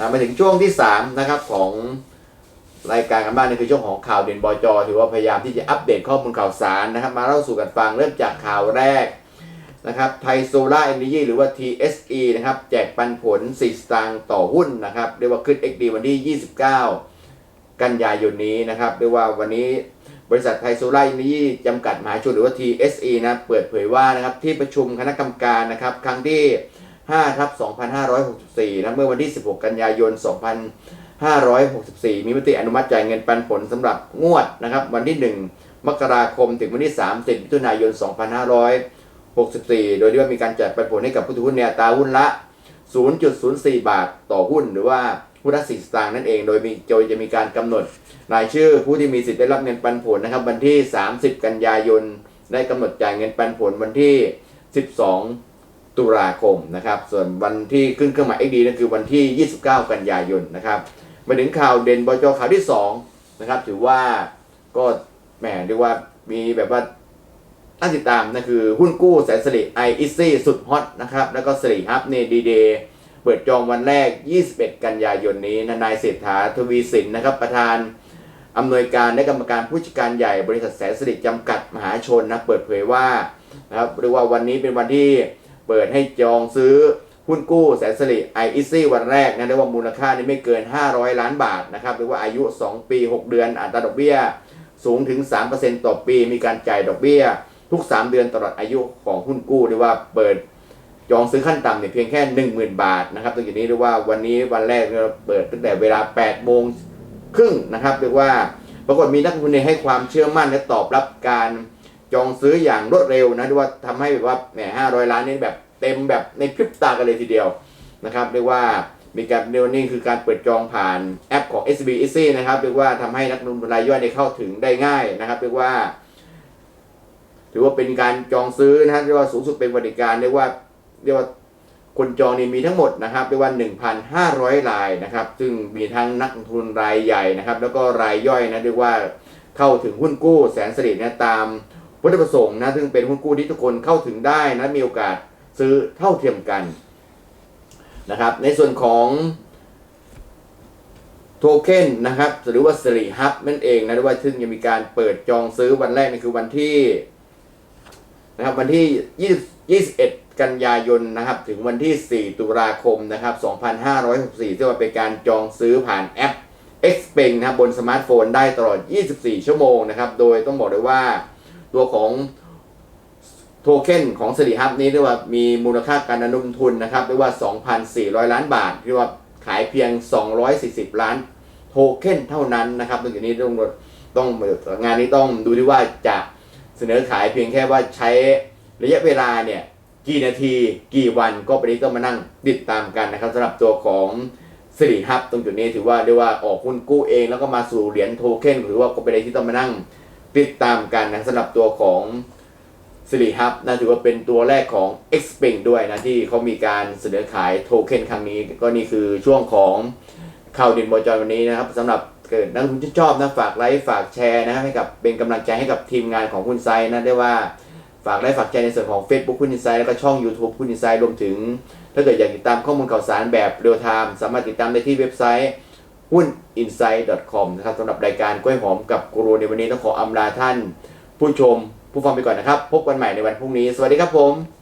นะมาถึงช่วงที่3นะครับของรายการกันบ้านนี่คือช่วงของข่าวเด่นบจถือว่าพยายามที่จะอัปเดตข้อมูลข่าวสารนะครับ มาเล่าสู่กันฟังเริ่มจากข่าวแรกนะครับไทยโซล่าเอเนจีหรือว่า TSE นะครับ แจกปันผล 4 สตางค์ต่อหุ้นนะครับ เรียกว่าขึ้น XD วันที่ 29 กันยายนนี้นะครับเรียกว่าวันนี้บริษัทไทยโซล่าเอเนจีจำกัดมหาชนหรือว่า TSE นะเปิดเผยว่านะครับที่ประชุมคณะกรรมการนะครับ ครั้งที่ 5ทับ2564นะเมื่อวันที่ 16 กันยายน 2564 มีมติอนุมัติจ่ายเงินปันผลสำหรับงวดนะครับ วันที่ 1 มกราคมถึงวันที่ 30มิถุนายน 2564 โดยที่ว่ามีการจ่ายปันผลให้กับผู้ถือหุ้นในอัตราหุ้นละ 0.04 บาทต่อหุ้นหรือว่าหุ้นละ4สตางค์นั่นเอง โดยมีโดยจะมีการกำหนดรายชื่อผู้ที่มีสิทธิ์ได้รับเงินปันผลนะครับ วันที่ 30 กันยายนได้กำหนดจ่ายเงินปันผลวันที่ 12 ตุลาคมนะครับ ส่วนวันที่ขึ้นเครื่องหมาย XD นั่นคือวันที่ 29 กันยายนนะครับ มาถึงข่าวเด่นบจข่าวที่2นะครับ ถือว่าก็แหมเรียกว่ามีแบบว่าน่าติดตามนั่นคือหุ้นกู้แสนสิริไออิซี่สุดฮอตนะครับ แล้วก็สิริฮับเนดีเดย์เปิดจองวันแรก 21 กันยายนนี้นายเศรษฐาทวีสินนะครับ ประธานอำนวยการและกรรมการผู้จัดการใหญ่บริษัทแสนสิริจำกัดมหาชนนะเปิดเผยว่านะครับเรียกว่าวันนี้เป็นวันที่ เปิดให้จองซื้อหุ้นกู้แสนสิริไออิซี่วันแรกนะเรียกว่ามูลค่านี่ไม่เกิน 500 ล้านบาทนะครับเรียกว่าอายุ 2 ปี 6 เดือนอัตราดอกเบี้ยสูงถึง 3%ต่อปีมีการจ่ายดอกเบี้ย ทุก 3 เดือนตลอดอายุของหุ้นกู้เรียกว่าเปิดจองซื้อขั้นต่ำเนี่ยเพียงแค่ 10,000 บาทนะครับตรงนี้เรียกว่าวันนี้วันแรกเราเปิดตั้งแต่เวลา 8 โมงครึ่งนะครับเรียกว่าปรากฏมีนักลงทุนให้ความเชื่อมั่นและตอบรับการ จองซื้ออย่างรวดเร็วนะเรียว่าทำให้แบบว่าแหม500ล้านนี่แบบเต็มแบบในพริบตากันเลยทีเดียวนะครับเรียกว่ามีการเรียกว่านี่คือการเปิดจองผ่านแอปของ SB Easy นะครับเรียกว่าทำให้นักลงทุนรายย่อยได้เข้าถึงได้ง่ายนะครับเรียกว่า ถือว่าเป็นการจองซื้อนะฮะเรียกว่าสูงสุดเป็นบริการเรียกว่าเรียกว่าคนจองนี่มีทั้งหมดนะครับเรียกว่า 1,500 รายนะครับ ซึ่งมีทั้งนักลงทุนรายใหญ่นะครับ แล้วก็รายย่อยนะเรียกว่าเข้าถึงหุ้นกู้แสนสิรินะตาม วัตถุประสงค์นะซึ่งเป็นหุ้นกู้ที่ทุกคนเข้าถึงได้นะมีโอกาสซื้อเท่าเทียมกันนะครับในส่วนของโทเค็นนะครับหรือว่าสริฮับนั่นเองนะหรือว่าซึ่งยังมีการเปิดจองซื้อวันแรกนี่คือวันที่นะครับวันที่ 20 21 กันยายนนะครับถึงวันที่ 4 ตุลาคมนะครับ 2564ซึ่งว่าเป็นการจองซื้อผ่านแอป x p e n นะครับบนสมาร์ทโฟนได้ตลอด 24 ชั่วโมงนะครับ โดยต้องบอกเลยว่า ตัวของโทเค็นของสิริฮับนี้เรียกว่ามีมูลค่าการลงทุนนะครับเรียกว่า 2,400 ล้านบาทเรียกว่าขายเพียง 240 ล้านโทเค็นเท่านั้นนะครับตรงนี้ต้องต้องงานนี้ต้องดูที่ว่าจะเสนอขายเพียงแค่ว่าใช้ระยะเวลาเนี่ยกี่นาทีกี่วันก็ไปนี้ต้องมานั่งติดตามกันนะครับสำหรับตัวของสิริฮับตรงจุดนี้ถือว่าเรียกว่าออกหุ้นกู้เองแล้วก็มาสู่เหรียญโทเค็นหรือว่าก็เป็นอะไรที่ต้องมานั่ง ติดตามกันนะสำหรับตัวของสิริฮับนะถือว่าเป็นตัวแรกของ x p e n ด้วยนะที่เขามีการเสนอขายโทเค็นครั้งนี้ ก็นี่คือช่วงของข่าวดินบอจอยวันนี้นะครับสำหรับเกิดนักลงทุนที่ชอบนะฝากไลค์ฝากแชร์นะให้กับเป็นกำลังใจให้กับทีมงานของคุณไซนะได้ว่าฝากไลค์ฝากแชร์ในส่วนของ Facebook คุณอินไซแล้วก็ช่อง YouTube คุณอินไซรวมถึง ถ้าเกิดอยากติดตามข้อมูลข่าวสารแบบเรียลไทม์สามารถติดตามได้ที่เว็บไซต์ หุ้น insight com นะครับสำหรับรายการกล้วยหอมกับกูรูในวันนี้ต้องขออำลาท่าน ผู้ชมผู้ฟังไปก่อนนะครับ พบกันใหม่ในวันพรุ่งนี้ สวัสดีครับผม